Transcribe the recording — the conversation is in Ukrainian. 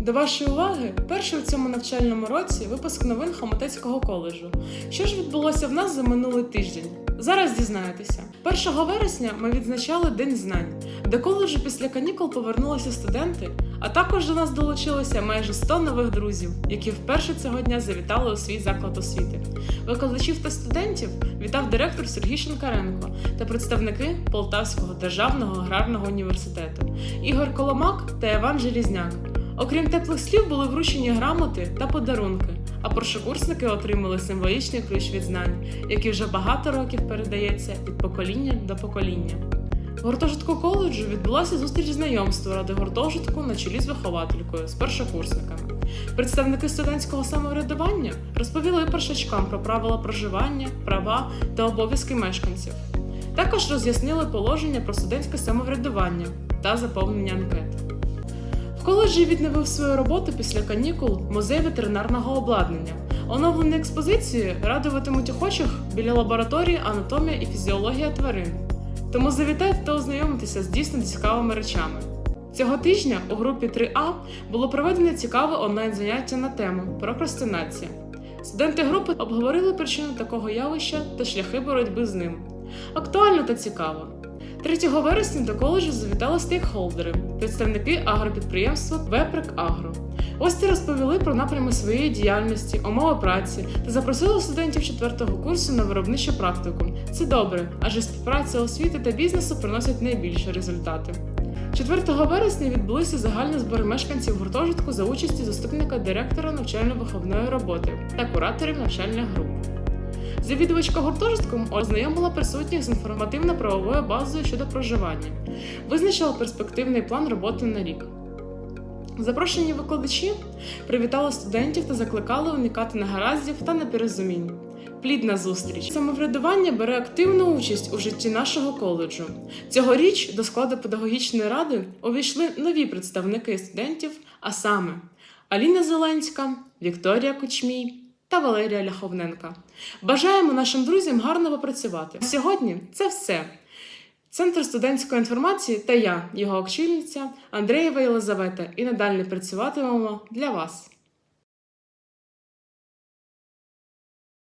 До вашої уваги, перший у цьому навчальному році випуск новин Хомутецького коледжу. Що ж відбулося в нас за минулий тиждень? Зараз дізнаєтеся. 1 вересня ми відзначали День знань. До коледжу після канікул повернулися студенти, а також до нас долучилося майже 100 нових друзів, які вперше цього дня завітали у свій заклад освіти. Викладачів та студентів вітав директор Сергій Шинкаренко та представники Полтавського державного аграрного університету Ігор Коломак та Іван Желізняк. Окрім теплих слів, були вручені грамоти та подарунки, а першокурсники отримали символічний ключ від знань, який вже багато років передається від покоління до покоління. В гуртожитку коледжу відбулася зустріч знайомства ради гуртожитку на чолі з вихователькою з першокурсниками. Представники студентського самоврядування розповіли першачкам про правила проживання, права та обов'язки мешканців. Також роз'яснили положення про студентське самоврядування та заповнення анкет. Коледжі відновив свою роботу після канікул музей ветеринарного обладнання. Оновлені експозиції радуватимуть охочих біля лабораторії анатомія і фізіологія тварин. Тому завітайте та ознайомитеся з дійсно цікавими речами. Цього тижня у групі 3А було проведено цікаве онлайн-заняття на тему прокрастинація. Студенти групи обговорили причину такого явища та шляхи боротьби з ним. Актуально та цікаво. 3 вересня до коледжу завітали стейкхолдери, представники агропідприємства Вепрек Агро. Гості розповіли про напрями своєї діяльності, умови праці та запросили студентів 4 курсу на виробничу практику. Це добре, адже співпраця освіти та бізнесу приносить найбільші результати. 4 вересня відбулися загальні збори мешканців гуртожитку за участі заступника директора навчально-виховної роботи та кураторів навчальних груп. Завідувачка гуртожитком ознайомила присутніх з інформативно-правовою базою щодо проживання, визначила перспективний план роботи на рік. Запрошені викладачі привітали студентів та закликали уникати негараздів та непорозумінь. Плідна зустріч. Самоврядування бере активну участь у житті нашого коледжу. Цьогоріч до складу педагогічної ради увійшли нові представники студентів, а саме Аліна Зеленська, Вікторія Кучмій та Валерія Ляховненка. Бажаємо нашим друзям гарно попрацювати. Сьогодні це все. Центр студентської інформації та я, його очільниця Андреєва Єлизавета, і надалі працюватимемо для вас.